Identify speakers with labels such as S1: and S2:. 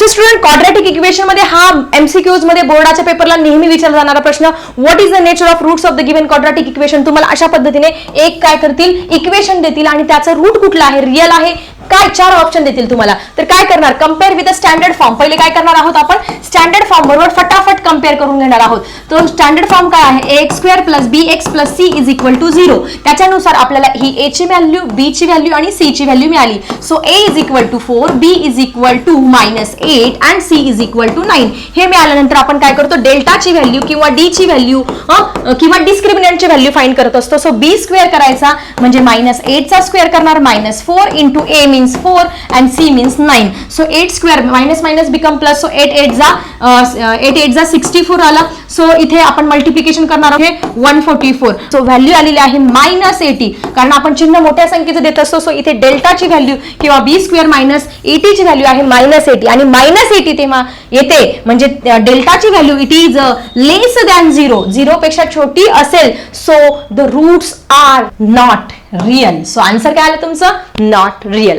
S1: So student quadratic इक्वेशनमध्ये हा एमसीक्यूजमध्ये बोर्डाच्या पेपरला नेहमी विचारला जाणारा प्रश्न what is the nature of roots of the given quadratic equation तुम्हाला अशा पद्धतीने एक काय करतील? इक्वेशन देतील आणि त्याचं रूट कुठलं आहे? रिअल आहे. काय चार ऑप्शन देतील तुम्हाला? तर काय करणार? कंपेअर विथ स्टँडर्ड फॉर्म पहिले काय करणार आहोत आपण? स्टँडर्ड फॉर्म बरोबर फटाफट कंपेअर करून घेणार आहोत. तो स्टँडर्ड फॉर्म काय आहे? A x square plus b x plus c is equal to zero त्याच्यानुसार आपल्याला ही ए ची व्हॅल्यू बी ची व्हॅल्यू आणि सी ची व्हॅल्यू मिळाली. So a is equal to four b is equal to minus eight and c is equal to nine हे मिळाल्यानंतर आपण काय करतो? डेल्टाची व्हॅल्यू किंवा डी ची व्हॅल्यू किंवा डिस्क्रिमिनंटची व्हॅल्यू फाईंड करत असतो. सो बी स्क्वेअर करायचा म्हणजे मायनस एटचा स्क्वेअर करणार minus four into a means four and c means nine so eight square minus minus become plus so eight eight जा एट एट जा सिक्स्टी फोर आला. सो इथे आपण मल्टिप्लिकेशन करणार आहोत. One forty four so value आलेली आहे minus eighty कारण आपण चिन्ह मोठ्या संख्येचं देत असतो. सो इथे डेल्टाची व्हॅल्यू किंवा बी स्क्वेअर मायनस एटीची व्हॅल्यू आहे मायनस एटी आणि मायनस एटी तेव्हा येते. म्हणजे डेल्टाची value it is less than zero zero पेक्षा छोटी असेल. So the roots are not real so answer काय आलं तुमचं? Not real